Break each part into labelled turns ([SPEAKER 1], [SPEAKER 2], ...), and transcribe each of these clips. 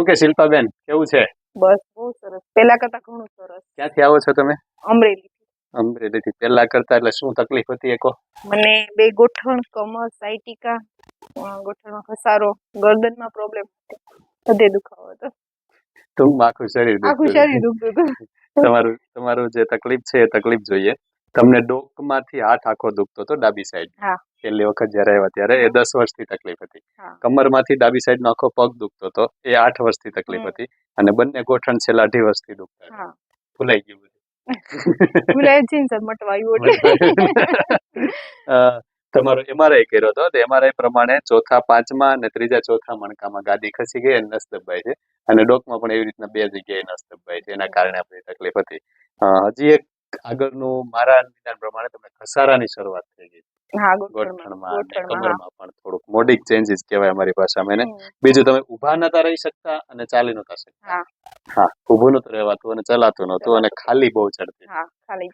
[SPEAKER 1] શું કે શિલ્પાબેન કેવું છે?
[SPEAKER 2] બસ બહુ સરસ. પેલા કરતા ઘણું સરસ.
[SPEAKER 1] ક્યાંથી આવો છો તમે?
[SPEAKER 2] અમરેલી
[SPEAKER 1] અમરેલી થી પેલા કરતા એટલે શું તકલીફ હતી એકો?
[SPEAKER 2] મને બે ગોઠણ કમર સાયટિકા ગોઠણમાં ઘસારો ગરદનમાં પ્રોબ્લેમ બધે દુખાવો હતો.
[SPEAKER 1] ટૂંકમાં આખું શરીર
[SPEAKER 2] આખું શરીર દુખતું હતું.
[SPEAKER 1] હતું. તમારું તમારું જે તકલીફ છે એ તકલીફ જોઈએ. તમને ડોકમાંથી હાથ આખો દુખતો હતો ડાબી સાઈડ
[SPEAKER 2] હા.
[SPEAKER 1] પહેલી વખત જયારે આવ્યા ત્યારે એ દસ વર્ષથી તકલીફ હતી. કમરમાંથી ડાબી સાઈડ નો આખો પગ દુખતો હતો. એ આઠ વર્ષથી તકલીફ હતી અને બંને ગોઠણ છેલ્લા અઢી વર્ષથી દુખતા. ભૂલાઈ ગયું બધું.
[SPEAKER 2] મટવાયું
[SPEAKER 1] તમારો એમઆરઆઈ કર્યો હતો તો એમઆરઆઈ પ્રમાણે ચોથા પાંચમા અને ત્રીજા ચોથા મણકામાં ગાદી ખસી ગઈ અને નસ દબાઈ છે. અને ડોકમાં પણ એવી રીતના બે જગ્યાએ નસ દબાઈ છે. એના કારણે આપણી તકલીફ હતી. હજી એક આગળનું મારા નિદાન પ્રમાણે તમને ઘસારાની શરૂઆત થઈ
[SPEAKER 2] હા ગોઠણમાં
[SPEAKER 1] ગોઠણમાં અને
[SPEAKER 2] ગોઠણમાં
[SPEAKER 1] કમરમાં પણ થોડુંક મોડિક ચેન્જીસ કહેવાય અમારી ભાષામાં એને. બીજું તમે ઊભા નતા રહી શકતા અને ચાલી નતા શકતા.
[SPEAKER 2] હા.
[SPEAKER 1] હા ઊભું નતું રહેવાતું અને ચલાતું નતું અને ખાલી બહુ ચડતી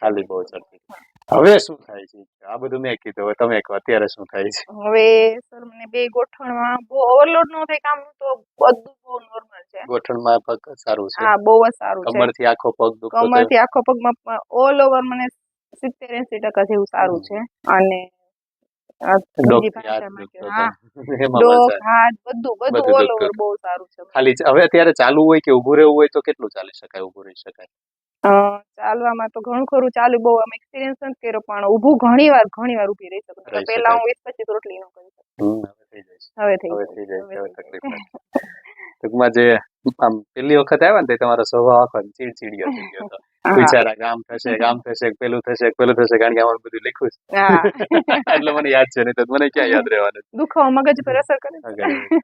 [SPEAKER 2] ખાલી
[SPEAKER 1] બહુ ચડતી હવે શું થાય છે? આ બધું મેં કીધું. હવે તમે કહો અત્યારે શું થાય છે?
[SPEAKER 2] હવે સર મને બે ગોઠણમાં બહુ ઓવરલોડ નો થાય કામ તો બધું બહુ નોર્મલ છે.
[SPEAKER 1] ગોઠણમાં પગ સારું છે?
[SPEAKER 2] હા બહુ જ સારું છે.
[SPEAKER 1] કમરથી આખો પગ દુખતો
[SPEAKER 2] કમરથી આખો પગમાં ઓલ ઓવર મને સિત્તેર એસી ટકા જેવું સારું છે. અને
[SPEAKER 1] હવે અત્યારે ચાલુ હોય કે ઊભું રહેવું હોય તો કેટલું ચાલી શકાય ઊભું રહી શકાય?
[SPEAKER 2] ચાલવામાં તો ઘણું ખરું ચાલ્યું બહુ આમ એક્સપિરિયન્સ નથી કર્યો પણ ઊભું ઘણી વાર ઘણી વાર ઊભી રહી શકું પહેલા હું વીસ પછી રોટલી ન કરી શકું.
[SPEAKER 1] હવે થઈ જાય.
[SPEAKER 2] હવે. થઈ
[SPEAKER 1] જાય. ટૂંકમાં જે આમ પેલી વખત આવ્યા ને તે તમારો સ્વભાવ આખો ચીડચીડિયો થઈ ગયો હતો. બિચારા ગામ થશે ગામ થશે પેલું થશે પેલું થશે કારણ કે આમાં બધું લખ્યું છે. એટલે મને યાદ છે નહીં તો મને ક્યાં યાદ રહેવાનું
[SPEAKER 2] દુખાવો મગજ પર અસર કરે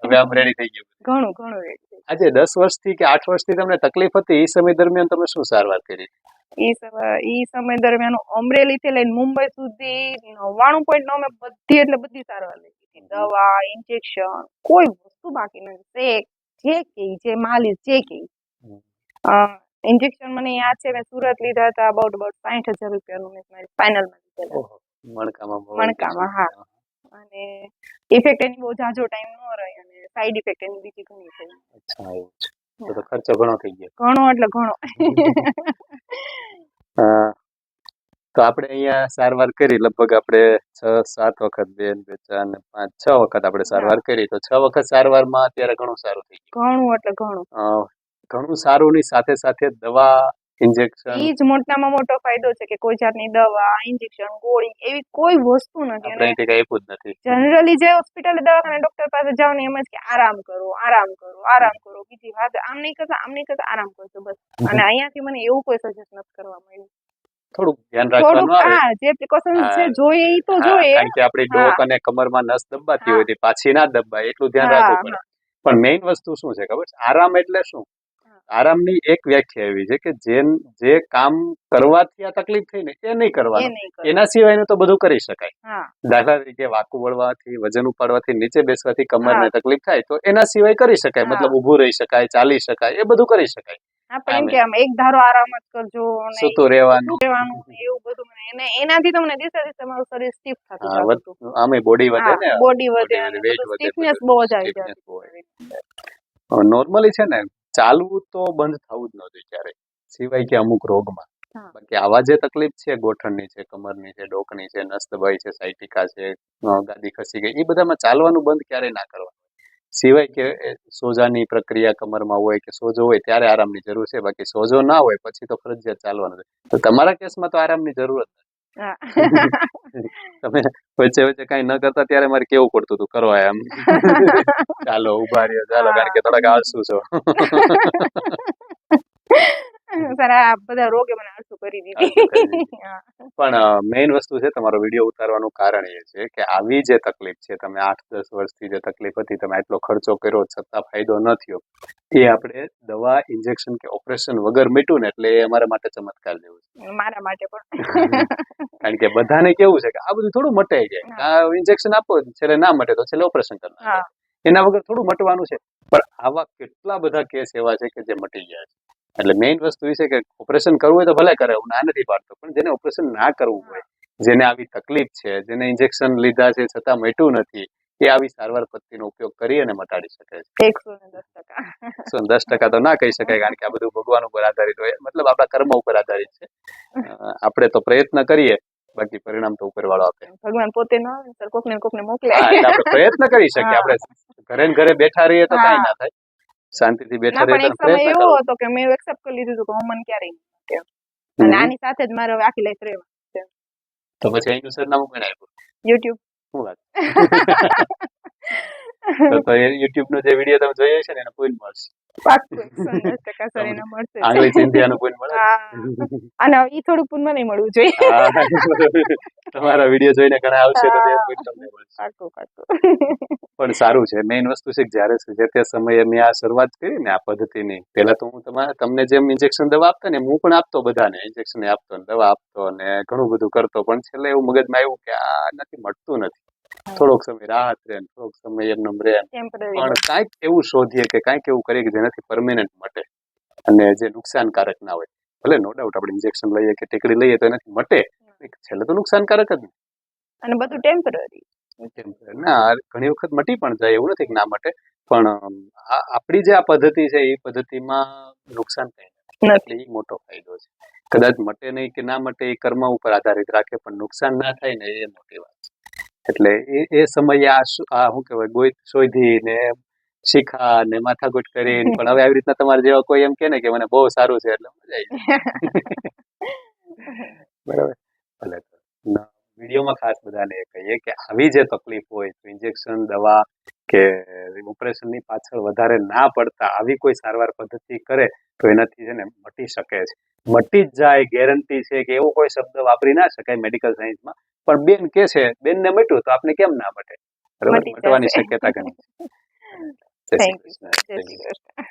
[SPEAKER 1] હવે આમ રેડી થઈ ગયું.
[SPEAKER 2] ઘણું ઘણું.
[SPEAKER 1] આજે દસ વર્ષથી કે આઠ વર્ષથી તમને તકલીફ હતી એ સમય દરમિયાન તમે શું સારવાર કરી?
[SPEAKER 2] ઈ ઈ સમય દરમિયાન અમરેલી અમરેલીથી લઈને મુંબઈ સુધી નવ્વાણું પોઈન્ટ નવ મેં બધી એટલે બધી સારવાર લીધી દવા ઇન્જેક્શન કોઈ વસ્તુ બાકી નથી. શેક જે કે જે માલિશ જે કે. ઇન્જેક્શન મને યાદ છે મેં સુરત લીધા હતા અબાઉટ અબાઉટ સાઠ હજાર રૂપિયાનું મેં મારી લીધેલા.
[SPEAKER 1] મણકામાં
[SPEAKER 2] મણકામાં, હા. અને ઇફેક્ટ એની બહુ ઝાઝો ટાઈમ ન રહે અને સાઈડ ઇફેક્ટ એની બીજી ઘણી થઈ
[SPEAKER 1] અચ્છા એવું છે. તો ખર્ચો ઘણો થઈ ગયો.
[SPEAKER 2] ઘણો એટલે ઘણો.
[SPEAKER 1] તો આપણે અહીંયા સારવાર કરી લગભગ આપણે છ સાત વખત બે બે ચાર ને પાંચ છ વખત આપણે સારવાર કરી. તો છ વખત સારવારમાં અત્યારે ઘણું સારું થઈ
[SPEAKER 2] ઘણું એટલે ઘણું.
[SPEAKER 1] ઘણું સારું ની સાથે સાથે દવા ઇન્જેક્શન
[SPEAKER 2] એ જ મોટામાં મોટો ફાયદો છે કે કોઈ જાતની દવા ઇન્જેક્શન ગોળી એવી કોઈ વસ્તુ નથી.
[SPEAKER 1] આપણે કઈ આપ્યું જ નથી.
[SPEAKER 2] જનરલી જે હોસ્પિટલ દવાખાને ડોક્ટર પાસે જાવ ને એમ જ કે આરામ કરો આરામ કરો આરામ કરો. બીજી વાત આમ નહીં કરતા આમ નહીં કરતા આરામ કરજો બસ. અને અહીંયાથી મને એવું કોઈ સજેસ્ટ નથી કરવામાં આવ્યું
[SPEAKER 1] થોડુંક ધ્યાન રાખવાનું આવે.
[SPEAKER 2] જે પ્રિકોશન છે જોઈએ એ તો જોઈએ.
[SPEAKER 1] કારણ કે આપણી ડોક અને કમરમાં નસ દબાતી હોય તે પાછી ના દબાય એટલું ધ્યાન રાખવું પડે. પણ મેઇન વસ્તુ શું છે ખબર છે? આરામ એટલે શું? આરામની એક વ્યાખ્યા એવી છે કે જે જે કામ કરવાથી આ તકલીફ થઈ ને એ નહીં કરવાનું. એના સિવાયનું તો બધું કરી શકાય. દાખલા તરીકે વાકું વળવાથી વજન ઉપાડવાથી નીચે બેસવાથી કમરને. તકલીફ થાય તો એના સિવાય કરી શકાય. મતલબ ઊભું રહી શકાય ચાલી શકાય એ બધું કરી શકાય.
[SPEAKER 2] આપણે એમ કે આમ એક ધારો આરામ જ કરજો અને
[SPEAKER 1] સૂતું રહેવાનું.
[SPEAKER 2] રહેવાનું એવું બધું મને એને એનાથી તમને દિવસે દિવસે મારું શરીર સ્ટીફ થતું જતું
[SPEAKER 1] આમે બોડી વધે ને
[SPEAKER 2] બોડી વધે અને સ્ટીફનેસ બહુ જ આવી જતી.
[SPEAKER 1] નોર્મલી છે ને ચાલવું તો બંધ થવું જ નહોતું ક્યારે સિવાય કે અમુક રોગમાં.
[SPEAKER 2] હા.
[SPEAKER 1] બાકી આવા જે તકલીફ છે ગોઠણની છે કમરની છે ડોકની છે નસ્તભાઈ છે સાયટિકા છે ગાદી ખસી ગઈ એ બધામાં ચાલવાનું બંધ ક્યારેય ના કરવાનું. સિવાય કે સોજાની પ્રક્રિયા કમરમાં હોય કે સોજો હોય ત્યારે આરામની જરૂર છે. બાકી સોજો ના હોય પછી તો ફરજિયાત ચાલવાનું છે. તો તમારા કેસમાં તો આરામની જરૂર જ તમે વચ્ચે વચ્ચે કઈ ન કરતા ત્યારે મારે કેવું પડતું હતું? કરો એમ ચાલો ઊભા રહ્યો. ચાલો કારણ કે થોડાક આળસુ છો.
[SPEAKER 2] સર આ બધા રોગે મને કરી દીધી.
[SPEAKER 1] પણ મેઇન વસ્તુ છે તમારો વીડિયો ઉતારવાનું કારણ એ છે કે આવી જે તકલીફ છે તમે આઠ દસ વર્ષથી જે તકલીફ હતી તમે આટલો ખર્ચો કર્યો છતાં ફાયદો ન થયો. એ આપણે દવા ઇન્જેક્શન કે ઓપરેશન વગર મીટું ને એટલે એ અમારા માટે ચમત્કાર જેવું છે.
[SPEAKER 2] મારા માટે પણ.
[SPEAKER 1] કારણ કે બધાને કેવું છે કે આ બધું થોડું મટાઈ જાય. આ ઇન્જેક્શન આપો છેલ્લે ના મટે તો છેલ્લે ઓપરેશન
[SPEAKER 2] કરવાનું
[SPEAKER 1] એના વગર થોડું મટવાનું છે. પણ આવા કેટલા બધા કેસ એવા છે કે જે મટી ગયા છે. એટલે મેઇન વસ્તુ એ છે કે ઓપરેશન કરવું હોય તો ભલે કરે હું ના નથી પાડતો. પણ જેને ઓપરેશન ના કરવું હોય જેને આવી તકલીફ છે જેને ઇન્જેક્શન લીધા છે છતાં મટ્યું નથી એ આવી સારવાર પદ્ધતિનો ઉપયોગ કરી અને મટાડી શકે છે.
[SPEAKER 2] એકસો દસ ટકા.
[SPEAKER 1] તો ના કહી શકાય કારણ કે આ બધું ભગવાન ઉપર આધારિત હોય. મતલબ આપણા કર્મ ઉપર આધારિત છે. આપણે તો પ્રયત્ન કરીએ બાકી પરિણામ તો ઉપરવાળો આપે.
[SPEAKER 2] ભગવાન પોતે ન કોકને ને કોકને મોકલે
[SPEAKER 1] આપણે પ્રયત્ન કરી શકીએ. આપણે ઘરે ઘરે બેઠા રહીએ તો કઈ ના થાય. શાંતિથી બેઠા
[SPEAKER 2] રહેતા પણ એક સમય એવો હતો કે મેં એક્સેપ્ટ કરી લીધું હતું કે હું મને ક્યારેય. અને આની સાથે જ મારે હવે આખી લાઈફ રહેવા
[SPEAKER 1] તો પછી અહીંનું સરનામું કોને આપ્યું?
[SPEAKER 2] યુટ્યુબ
[SPEAKER 1] શું વાત? તો તો એ યુટ્યુબ નો જે વીડિયો તમે જોયો છે ને એનો કોઈ મળશે.
[SPEAKER 2] પાક્કું. એકસો ને દસ ટકા સર એને મળશે. જ.
[SPEAKER 1] આંગળી ચિંધ્યાનું કોઈ મળે?
[SPEAKER 2] અને ઈ થોડુંક પૂન મને મળવું જોઈએ.
[SPEAKER 1] તમારા વીડિયો જોઈને ઘણા આવશે તો તે કોઈ તમને મળશે.
[SPEAKER 2] પાક્કું પાક્કું.
[SPEAKER 1] પણ સારું છે. મેઇન વસ્તુ છે કે જ્યારે જે તે સમયે મેં આ શરૂઆત કરી ને આ પદ્ધતિની પહેલા તો હું તમારે તમને જેમ ઇન્જેક્શન દવા આપતા ને હું પણ આપતો બધાને. ઇન્જેક્શન આપતો ને દવા આપતો ને ઘણું બધું કરતો. પણ છેલ્લે એવું મગજમાં આવ્યું કે આ નથી મળતું નથી. થોડોક સમય રાહત રહે સમય એમને એમ. રહે પણ કાંઈક એવું શોધીએ કે કાંઈક એવું કરીએ કે જેનાથી પરમેનન્ટ મટે અને જે નુકસાનકારક ના હોય. ભલે નો ડાઉટ આપણે ઇન્જેક્શન લઈએ કે ટેકડી લઈએ તો એનાથી મટે. છેલ્લે તો નુકસાનકારક જ ને.
[SPEAKER 2] અને બધું ટેમ્પરરી
[SPEAKER 1] ના ઘણી વખત મટી પણ જાય એવું નથી કે ના મટે. પણ આપણી જે આ પદ્ધતિ છે એ પદ્ધતિમાં નુકસાન કઈ નથી. એટલે એ મોટો ફાયદો છે. કદાચ મટે નહીં કે ના મટે એ કર્મ ઉપર આધારિત રાખે પણ નુકસાન ના થાય ને એ મોટી વાત એટલે એ એ સમયે આ શું આ શું કહેવાય ગોઈ શોધી ને શીખા ને માથાકૂટ કરી પણ હવે આવી રીતના તમારે જેવા કોઈ એમ કે ને કે મને બહુ સારું છે એટલે મજા આવી બરાબર. ભલે વિડીયોમાં ખાસ બધાને એ કહીએ કે આવી જે તકલીફ હોય તો ઇન્જેક્શન દવા કે ઓપરેશનની પાછળ વધારે ના પડતા આવી કોઈ સારવાર પદ્ધતિ કરે તો એનાથી છે ને મટી શકે છે. મટી જ જાય ગેરંટી છે કે એવો કોઈ શબ્દ વાપરી ના શકાય મેડિકલ સાયન્સમાં પણ બેન કે છે બેનને મટ્યું તો આપણે કેમ ના મટે? બરાબર? મટવાની શક્યતા ઘણી છે. જય શ્રી કૃષ્ણ.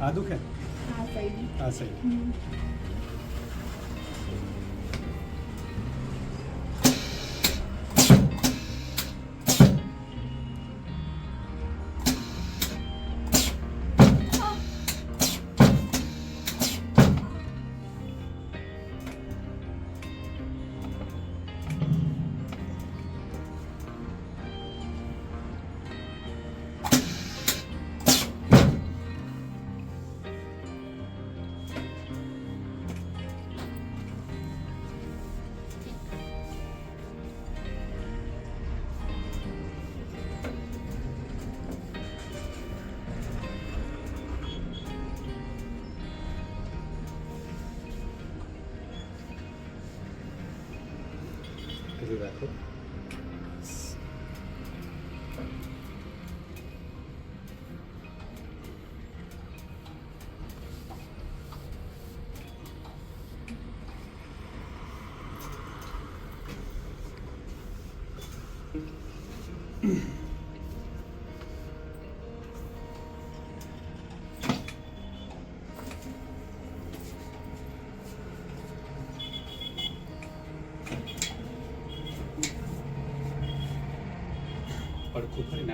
[SPEAKER 3] આ દુખે? હા સહી હા રાખો নজর রাখো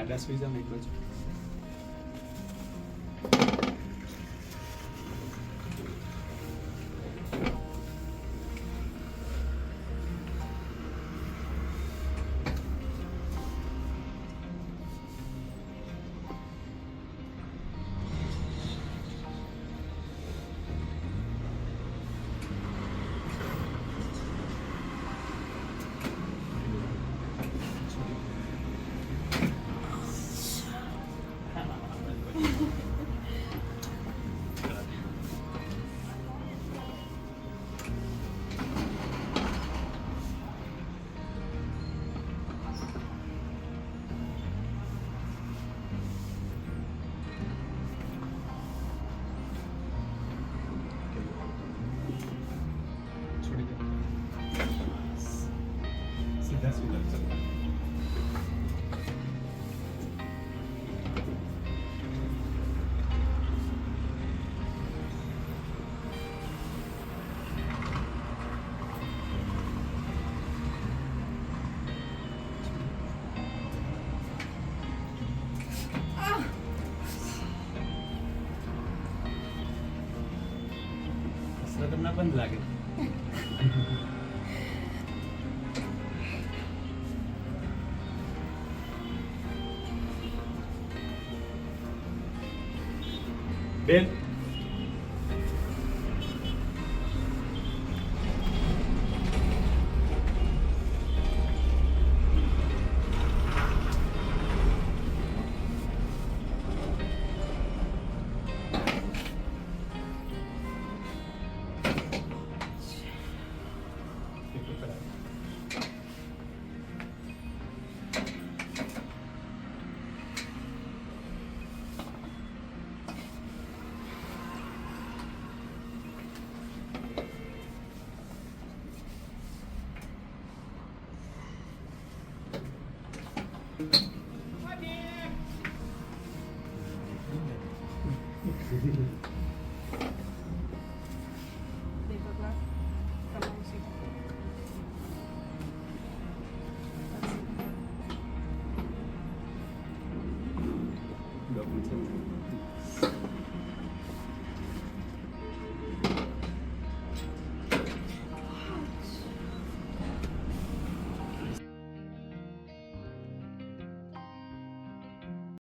[SPEAKER 3] Abraços amigos. બંધ લાગે. બેન